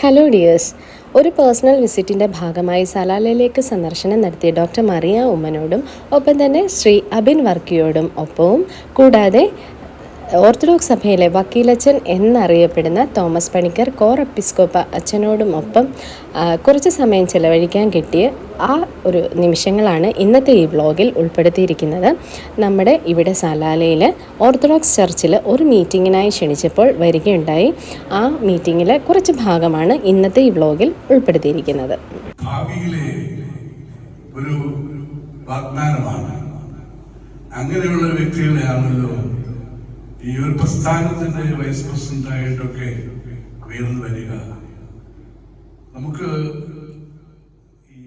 Hello dears ഒരു personal വിസിറ്റിന്റെ ഭാഗമായി സലാലയിലേക്ക് സന്ദർശനം നടത്തിയ ഡോക്ടർ മറിയ ഉമ്മനോടും ഒപ്പം തന്നെ ശ്രീ അബിൻ വർക്കിയോടും ഒപ്പവും കൂടാതെ ഓർത്തഡോക്സ് സഭയിലെ വക്കീലച്ചൻ എന്നറിയപ്പെടുന്ന തോമസ് പണിക്കർ കോർ എപ്പിസ്കോപ്പ അച്ഛനോടും ഒപ്പം കുറച്ച് സമയം ചെലവഴിക്കാൻ കിട്ടിയ ആ ഒരു നിമിഷങ്ങളാണ് ഇന്നത്തെ ഈ വ്ളോഗിൽ ഉൾപ്പെടുത്തിയിരിക്കുന്നത്. നമ്മുടെ ഇവിടെ സലാലയിൽ ഓർത്തഡോക്സ് ചർച്ചിൽ ഒരു മീറ്റിങ്ങിനായി ക്ഷണിച്ചപ്പോൾ വരികയുണ്ടായി. ആ മീറ്റിങ്ങിലെ കുറച്ച് ഭാഗമാണ് ഇന്നത്തെ ഈ വ്ളോഗിൽ ഉൾപ്പെടുത്തിയിരിക്കുന്നത്. ഒരു വാഗ്ദാനമാണ്. അങ്ങനെയുള്ള വ്യക്തികളെയാണല്ലോ ഈ ഒരു പ്രസ്ഥാനത്തിന്റെ വൈസ് പ്രസിഡന്റ് ആയിട്ടൊക്കെ ഉയർന്നു വരിക. നമുക്ക് ഈ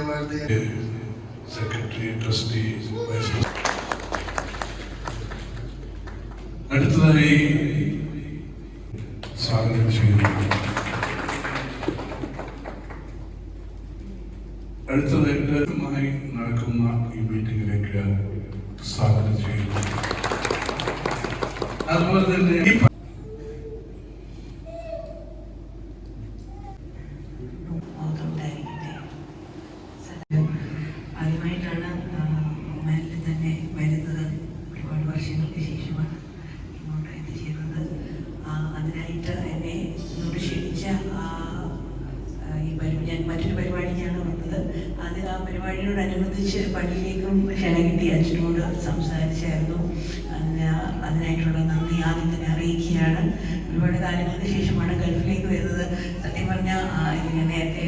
അവന്റെ സെക്രട്ടറി ട്രസ്റ്റി വൈസ് പ്രസിഡന്റ് അടുത്തതായി സ്വാഗതം ചെയ്യുന്നു. അടുത്തതായി നടക്കുന്ന ഈ മീറ്റിംഗിലേക്ക് സ്വാഗതം ചെയ്യുന്നു. അതുപോലെ തന്നെ ഈ ഉണ്ടായിരിക്കട്ടെ ആദ്യമായിട്ടാണ് ഒമാനിൽ തന്നെ വരുന്നത് ഒരുപാട് വർഷങ്ങൾക്ക് ശേഷമാണ് ഇങ്ങോട്ട് എത്തിച്ചേരുന്നത് ആ, അതിനായിട്ട് എന്നെ ഇങ്ങോട്ട് ക്ഷണിച്ച ആ, ആ, ഈ പരി ഞാൻ മറ്റൊരു പരിപാടിക്കാണ് വന്നത് അത് ആ പരിപാടിയോടനുബന്ധിച്ച് പള്ളിയിലേക്കും ക്ഷണം കിട്ടി അച്ഛനോട് സംസാരിച്ചായിരുന്നു. അതിന് അതിനായിട്ടുള്ള നന്ദി ആദ്യം തന്നെ അറിയിക്കുകയാണ്. ഒരുപാട് കാലങ്ങൾക്ക് ശേഷമാണ് ഗൾഫിലേക്ക് വരുന്നത്. സത്യം പറഞ്ഞാൽ ഇങ്ങനെ നേരത്തെ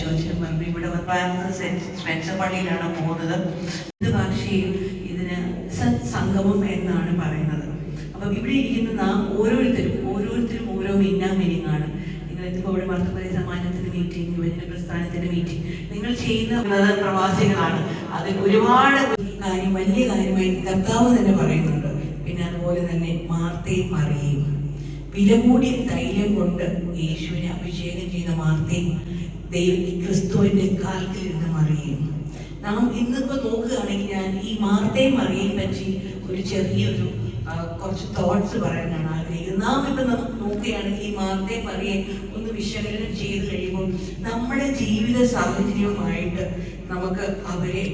ചോദിച്ചിട്ട് പറഞ്ഞു ഇവിടെ സ്പെൻസർ പള്ളിയിലാണ് പോകുന്നത്. ഇത് ഭാഷയിൽ ഇതിന് സത്സംഗമം എന്നാണ് പറയുന്നത്. അപ്പം ഇവിടെ ഇരിക്കുന്ന നാം ഓരോരുത്തരും ഓരോരുത്തരും ഓരോ മിന്നാ ഇവിടെ മർത്തപരി സമാജത്തിന്റെ മീറ്റിംഗ് യുവജന പ്രസ്ഥാനത്തിന്റെ മീറ്റിംഗ് നിങ്ങൾ ചെയ്യുന്നത് പ്രവാസികളാണ്. അത് ഒരുപാട് കാര്യം വലിയ കാര്യമായി കർത്താവ് തന്നെ പറയുന്നുണ്ട്. പിന്നെ അതുപോലെ തന്നെ മാർത്തയും മറിയും വില തൈലം കൊണ്ട് യേശുവിനെ അഭിഷേകം ചെയ്ത മാർത്തയും ദൈവ ക്രിസ്തുവിന്റെ കാൽക്കിലിരുന്ന് മറിയും നാം ഇന്നിപ്പോ നോക്കുകയാണെങ്കിൽ ഞാൻ ഈ മാർത്തയും മറിയയും പറ്റി ഒരു ചെറിയൊരു കുറച്ച് തോട്ട്സ് പറയാനാണ് ആഗ്രഹിക്കുന്നത്. നാം ഇപ്പൊ നമുക്ക് നോക്കുകയാണെങ്കിൽ ഈ മാർത്തയും മറിയെ ഒന്ന് വിശകലനം ചെയ്ത് കഴിയുമ്പോൾ നമ്മുടെ ജീവിത സാഹചര്യവുമായിട്ട് നമുക്ക് അവരെ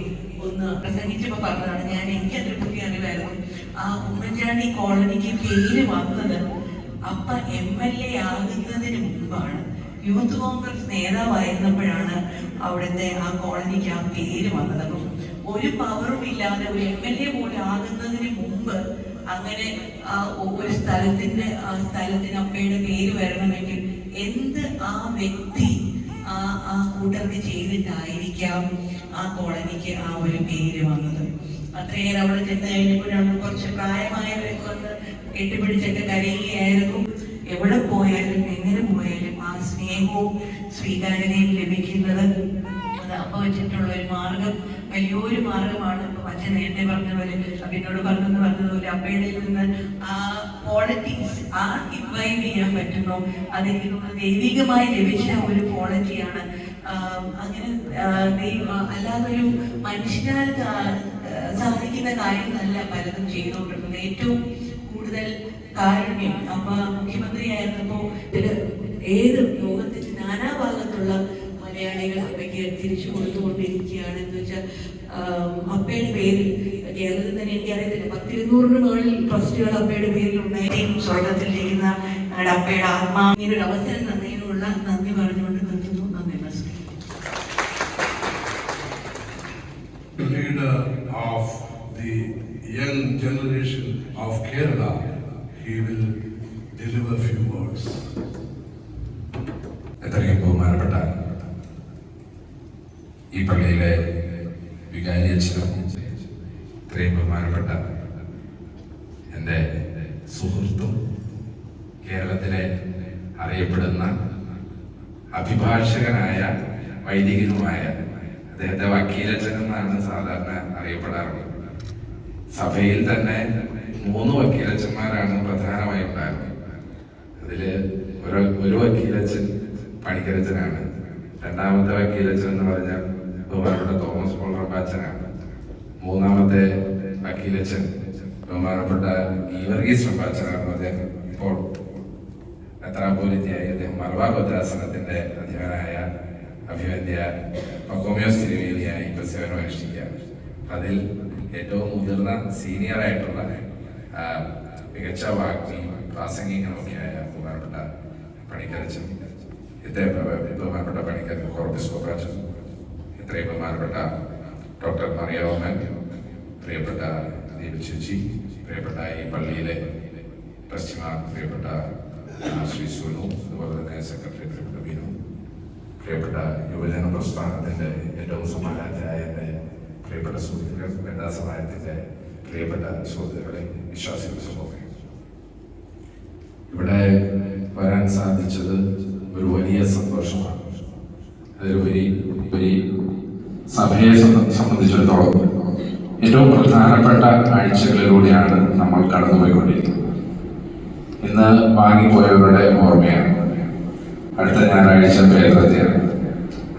ഒന്ന് പ്രസംഗിച്ചപ്പോ പറഞ്ഞതാണ് ഞാൻ എനിക്ക് പറ്റി അറിവായിരുന്നു. ആ ഉമ്മൻചാണ്ടി കോളനിക്ക് പേര് വന്നത് അപ്പ എം എൽ എ ആകുന്നതിന് മുമ്പാണ്. യൂത്ത് കോൺഗ്രസ് നേതാവായിരുന്നപ്പോഴാണ് അവിടുത്തെ ആ കോളനിക്ക് ആ പേര് വന്നത്. അപ്പം ഒരു പവറും ഇല്ലാതെ ഒരു എം എൽ എ പോലെ ആകുന്നതിന് മുമ്പ് അങ്ങനെ ആ ഒരു സ്ഥലത്തിന്റെ ആ സ്ഥലത്തിന് അപ്പയുടെ പേര് വരണമെങ്കിൽ എന്ത് ആ വ്യക്തി ആ ആ കൂട്ടർക്ക് ചെയ്തിട്ടായിരിക്കാം ആ കോളനിക്ക് ആ ഒരു പേര് വന്നത്. അത്രയേറെ അവിടെ ചെന്ന് കഴിഞ്ഞപ്പോഴാണ് കുറച്ച് പ്രായമായവരൊക്കെ വന്ന് കെട്ടിപ്പിടിച്ചൊക്കെ കരയുകയായിരുന്നു. എവിടെ പോയാലും എങ്ങനെ പോയാലും ആ സ്നേഹവും സ്വീകാര്യതയും ലഭിക്കുന്നത് അത് അപ്പ വെച്ചിട്ടുള്ള ഒരു മാർഗം വലിയൊരു മാർഗമാണ് അച്ഛൻ നേരത്തെ പറഞ്ഞ പോലെ അപ്പിനോട് പറഞ്ഞെന്ന് പറഞ്ഞതുപോലെ അപ്പയുടെ നിന്ന് ആ ക്വാളിറ്റീസ് ആ ഇൻവൈവ് ചെയ്യാൻ പറ്റുന്നു. അതെനിക്ക് തോന്നുന്നു ദൈവികമായി ലഭിച്ച ഒരു ക്വാളിറ്റിയാണ് അങ്ങനെ അല്ലാതൊരു മനുഷ്യനാൽ സാധിക്കുന്ന കാര്യങ്ങളല്ല പലതും ചെയ്തുകൊണ്ടിരുന്നത് ഏറ്റവും കൂടുതൽ കാരുണ്യം അപ്പൊ മുഖ്യമന്ത്രി ആയിരുന്നപ്പോ ഏത് ലോകത്തിന്റെ നാനാഭാഗത്തുള്ള മലയാളികൾ തിരിച്ചു കൊടുത്തുകൊണ്ടിരിക്കുകയാണ് എന്ന് വെച്ചാൽ അപ്പയുടെ പേരിൽ കേരളത്തിൽ തന്നെ എനിക്കറിയത്തില്ല. പത്തിരുന്നൂറിന് മുകളിൽ ട്രസ്റ്റുകൾ അപ്പയുടെ പേരിൽ ഉണ്ടായി സ്വർഗത്തിലിരിക്കുന്ന ഞങ്ങളുടെ അപ്പയുടെ ആത്മാ. ഇങ്ങനെ ഒരു അവസരം തന്നതിനുള്ള നന്ദി പറഞ്ഞുകൊണ്ട് നിർത്തുന്നു. നന്ദി നമസ്കാരം. Leader of the young generation of Kerala, he will deliver few words. എത്രയും ബഹുമാനപ്പെട്ട ഈ പള്ളിയിലെ വികാരി അച്ഛനും ഇത്രയും ബഹുമാനപ്പെട്ട എന്റെ സുഹൃത്തും കേരളത്തിലെ അറിയപ്പെടുന്ന അഭിഭാഷകനായ വൈദികനുമായ അദ്ദേഹത്തെ വക്കീലച്ചൻ എന്നാണ് സാധാരണ അറിയപ്പെടാറുള്ളത്. സഭയിൽ തന്നെ മൂന്ന് വക്കീലച്ചന്മാരാണ് പ്രധാനമായി ഉണ്ടായിരുന്നത്. അതിൽ ഒരു ഒരു വക്കീലച്ചൻ പണിക്കരച്ചനാണ്. രണ്ടാമത്തെ വക്കീലച്ചൻ എന്ന് പറഞ്ഞാൽ റമ്പാച്ചനാണ് മൂന്നാമത്തെ അഖിലച്ഛൻ ബഹുമാനപ്പെട്ട ഗീവർഗീസ് അച്ഛനാണ് അദ്ദേഹം. ഇപ്പോൾ മെത്രാപോലിത്തയായി അദ്ദേഹം മലബാർ ഭദ്രാസനത്തിന്റെ അധിപനായ അഭിവന്ധ്യ പക്കോമിയോസ് തിരുവേലിയായി ഇപ്പൊ സേവനം അനുഷ്ഠിക്കുകയാണ് അതിൽ ഏറ്റവും മുതിർന്ന സീനിയർ ആയിട്ടുള്ള മികച്ച വാഗ്മിയും പ്രാസംഗികമൊക്കെയായ ബഹുമാനപ്പെട്ട പണിക്കരച്ചൻ ഇത്രയും ബഹു- ബഹുമാനപ്പെട്ട പണിക്കരൻ കോർപ്പിസ് കോപ്പാച്ചൻ ഇത്രയും ബഹുമാനപ്പെട്ട ഡോക്ടർ മറിയാവമ്മൻ പ്രിയപ്പെട്ട ദീപ് ചേച്ചി പ്രിയപ്പെട്ട ഈ പള്ളിയിലെ ട്രസ്റ്റിമാർ പ്രിയപ്പെട്ട ശ്രീ സുനു അതുപോലെ തന്നെ സെക്രട്ടറി പ്രിയപ്പെട്ട ബിനു പ്രിയപ്പെട്ട യുവജന പ്രസ്ഥാനത്തിന്റെ ഏറ്റവും സമാനാർത്ഥരായ എന്റെ പ്രിയപ്പെട്ട സുഹൃത്തുക്കൾ വനിതാ സമാജത്തിന്റെ പ്രിയപ്പെട്ട സുഹൃത്തുക്കളെ വിശ്വാസികൾ സമൂഹം. ഇവിടെ വരാൻ സാധിച്ചത് ഒരു വലിയ സന്തോഷമാണ്. അതിലുപരി സഭയെ സംബ- സംബന്ധിച്ചിടത്തോളം ഏറ്റവും പ്രധാനപ്പെട്ട ആഴ്ചകളിലൂടെയാണ് നമ്മൾ കടന്നുപോയിക്കൊണ്ടിരിക്കുന്നത്. ഇന്ന് വാങ്ങിപ്പോയവരുടെ ഓർമ്മയാണ്. അടുത്ത ഞായറാഴ്ച പേരത്തിയാണ്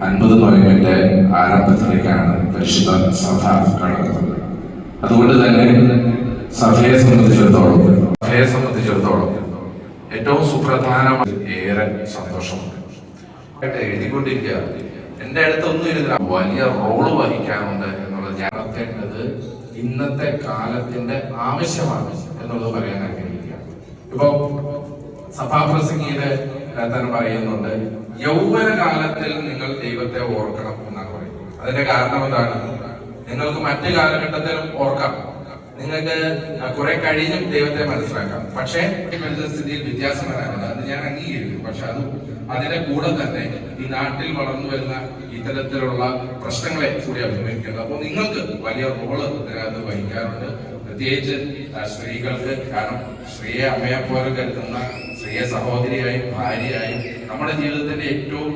അൻപത് നോയമ്പിന്റെ ആരംഭത്തിലേക്കാണ് പരിശുദ്ധ സഭ കടക്കുന്നത് അതുകൊണ്ട് തന്നെ സഭയെ സംബന്ധിച്ചിടത്തോളം സഭയെ സംബന്ധിച്ചിടത്തോളം ഏറ്റവും സുപ്രധാനമായ ഏറെ സന്തോഷമുണ്ട്. എഴുതിക്കൊണ്ടിരിക്കുക. എന്റെ അടുത്തൊന്നും ഇരുന്നില്ല. വലിയ റോൾ വഹിക്കാനുണ്ട് എന്നുള്ളത് ഞാൻ നടത്തേണ്ടത് ഇന്നത്തെ കാലത്തിന്റെ ആവശ്യമാണ് എന്നുള്ളത് പറയാൻ ആഗ്രഹിക്കുകയാണ് ഇപ്പൊ സഭാപ്രസംഗിയിൽ തന്നെ പറയുന്നുണ്ട് യൗവന കാലത്തിൽ നിങ്ങൾ ദൈവത്തെ ഓർക്കണം എന്നാണ് പറയുന്നത്. അതിന്റെ കാരണം എന്താണ്? നിങ്ങൾക്ക് മറ്റു കാലഘട്ടത്തിലും ഓർക്കാം. നിങ്ങൾക്ക് കുറെ കഴിഞ്ഞും ദൈവത്തെ മനസ്സിലാക്കാം. പക്ഷേ സ്ഥിതിയിൽ വ്യത്യാസം വരാനുള്ളത് അത് ഞാൻ അംഗീകരിക്കുന്നു. പക്ഷെ അത് അതിന്റെ കൂടെ തന്നെ ഈ നാട്ടിൽ വളർന്നു വരുന്ന ഇത്തരത്തിലുള്ള പ്രശ്നങ്ങളെ കൂടി അഭിമുഖീകരിക്കുന്നത് അപ്പോൾ നിങ്ങൾക്ക് വലിയ റോൾ ഇതിനകത്ത് വഹിക്കാറുണ്ട്. പ്രത്യേകിച്ച് സ്ത്രീകൾക്ക്. കാരണം സ്ത്രീയെ അമ്മയെ പോലെ കരുതുന്ന സ്ത്രീയെ സഹോദരിയായും ഭാര്യയായും നമ്മുടെ ജീവിതത്തിന്റെ ഏറ്റവും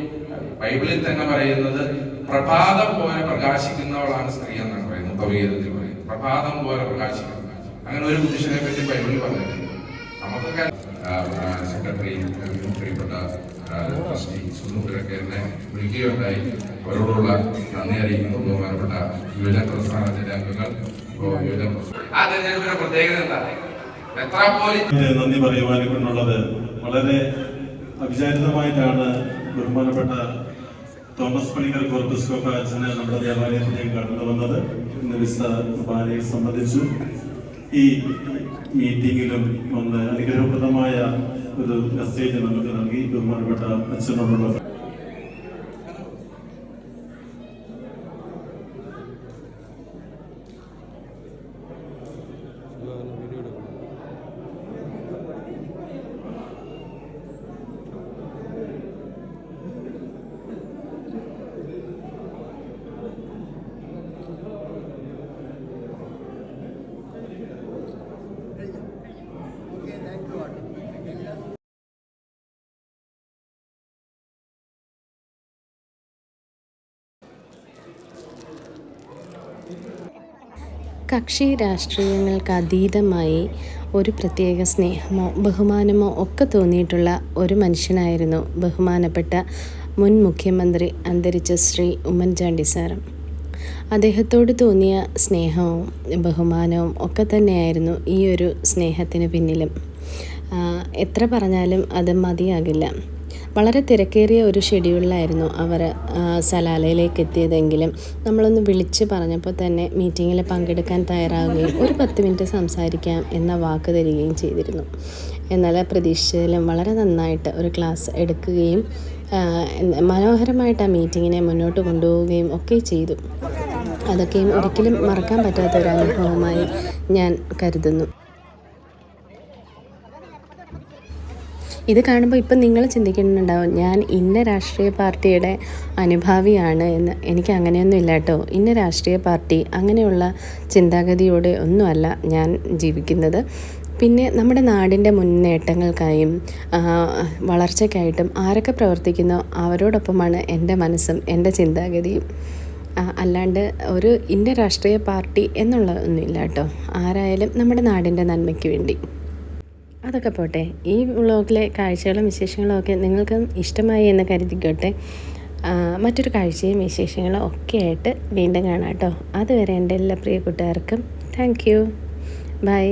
ബൈബിളിൽ തന്നെ പറയുന്നത് പ്രഭാതം പോലെ പ്രകാശിക്കുന്നവളാണ് സ്ത്രീ എന്നാണ് പറയുന്നത്. ഭവീതത്തിൽ പ്രഭാതം പോലെ പ്രകാശിക്കും. അങ്ങനെ ഒരു പുരുഷനെ പറ്റി ബൈബിളിൽ പറഞ്ഞിട്ടുണ്ട് നമുക്കൊക്കെ സെക്രട്ടറി പ്രിയപ്പെട്ട ട്രസ്റ്റി സുനൂരൊക്കെ എന്നെ വിളിക്കുകയുണ്ടായി. അവരോടുള്ള നന്ദി അറിയിക്കുന്നു. ബഹുമാനപ്പെട്ട യുവജന പ്രസ്ഥാനത്തിന്റെ അംഗങ്ങൾ നന്ദി പറയുവാനെ കൊണ്ടുള്ളത് വളരെ അവിചാരിതമായിട്ടാണ് ബഹുമാനപ്പെട്ട തോമസ് പണിക്കർ കോർപ്പസ്കോപ്പ അച്ഛന് നമ്മുടെ ദേവാലയത്തിലേക്ക് കടന്നു വന്നത്. ഇന്ന് വിശ കുർബാനയെ സംബന്ധിച്ചു ഈ മീറ്റിംഗിലും ഒന്ന് അനുഗ്രഹപ്രദമായ ഒരു മെസ്സേജ് നമുക്ക് നൽകി ബഹുമാനപ്പെട്ട അച്ഛനോടുള്ള കക്ഷി രാഷ്ട്രീയങ്ങൾക്ക് അതീതമായി ഒരു പ്രത്യേക സ്നേഹമോ ബഹുമാനമോ ഒക്കെ തോന്നിയിട്ടുള്ള ഒരു മനുഷ്യനായിരുന്നു ബഹുമാനപ്പെട്ട മുൻ മുഖ്യമന്ത്രി അന്തരിച്ച ശ്രീ ഉമ്മൻചാണ്ടി സാറും. അദ്ദേഹത്തോട് തോന്നിയ സ്നേഹവും ബഹുമാനവും ഒക്കെ തന്നെയായിരുന്നു ഈ ഒരു സ്നേഹത്തിന് പിന്നിലും. എത്ര പറഞ്ഞാലും അത് മതിയാകില്ല. വളരെ തിരക്കേറിയ ഒരു ഷെഡ്യൂളിലായിരുന്നു അവർ സലാലയിലേക്ക് എത്തിയതെങ്കിലും നമ്മളൊന്ന് വിളിച്ച് പറഞ്ഞപ്പോൾ തന്നെ മീറ്റിങ്ങിൽ പങ്കെടുക്കാൻ തയ്യാറാവുകയും ഒരു പത്ത് മിനിറ്റ് സംസാരിക്കാം എന്ന വാക്ക് തരികയും ചെയ്തിരുന്നു. എന്നാൽ പ്രതീക്ഷിച്ചതിലും വളരെ നന്നായിട്ട് ഒരു ക്ലാസ് എടുക്കുകയും മനോഹരമായിട്ട് ആ മീറ്റിങ്ങിനെ മുന്നോട്ട് കൊണ്ടുപോവുകയും ഒക്കെ ചെയ്തു. അതൊക്കെയും ഒരിക്കലും മറക്കാൻ പറ്റാത്ത ഒരു അനുഭവമായി ഞാൻ കരുതുന്നു. ഇത് കാണുമ്പോൾ ഇപ്പം നിങ്ങൾ ചിന്തിക്കുന്നുണ്ടാവും ഞാൻ ഇന്ന രാഷ്ട്രീയ പാർട്ടിയുടെ അനുഭാവിയാണ് എന്ന്. എനിക്ക് അങ്ങനെയൊന്നും ഇല്ല കേട്ടോ. ഇന്ന രാഷ്ട്രീയ പാർട്ടി അങ്ങനെയുള്ള ചിന്താഗതിയോടെ ഒന്നുമല്ല ഞാൻ ജീവിക്കുന്നത്. പിന്നെ നമ്മുടെ നാടിന്റെ മുന്നേറ്റങ്ങൾക്കായും വളർച്ചയ്ക്കായിട്ടും ആരൊക്കെ പ്രവർത്തിക്കുന്നോ അവരോടൊപ്പമാണ് എന്റെ മനസ്സും എന്റെ ചിന്താഗതിയും. അല്ലാണ്ട് ഒരു ഇന്ത്യ രാഷ്ട്രീയ പാർട്ടി എന്നുള്ള ഒന്നുമില്ല കേട്ടോ. ആരായാലും നമ്മുടെ നാടിന്റെ നന്മയ്ക്ക് വേണ്ടി. അതൊക്കെ പോട്ടെ. ഈ വ്ളോഗിലെ കാഴ്ചകളും വിശേഷങ്ങളും ഒക്കെ നിങ്ങൾക്കും ഇഷ്ടമായി എന്ന് കരുതിക്കോട്ടെ. മറ്റൊരു കാഴ്ചയും വിശേഷങ്ങളും ഒക്കെ ആയിട്ട് വീണ്ടും കാണാം കേട്ടോ. അതുവരെ എന്റെ എല്ലാ പ്രിയ കൂട്ടുകാർക്കും താങ്ക് യു ബൈ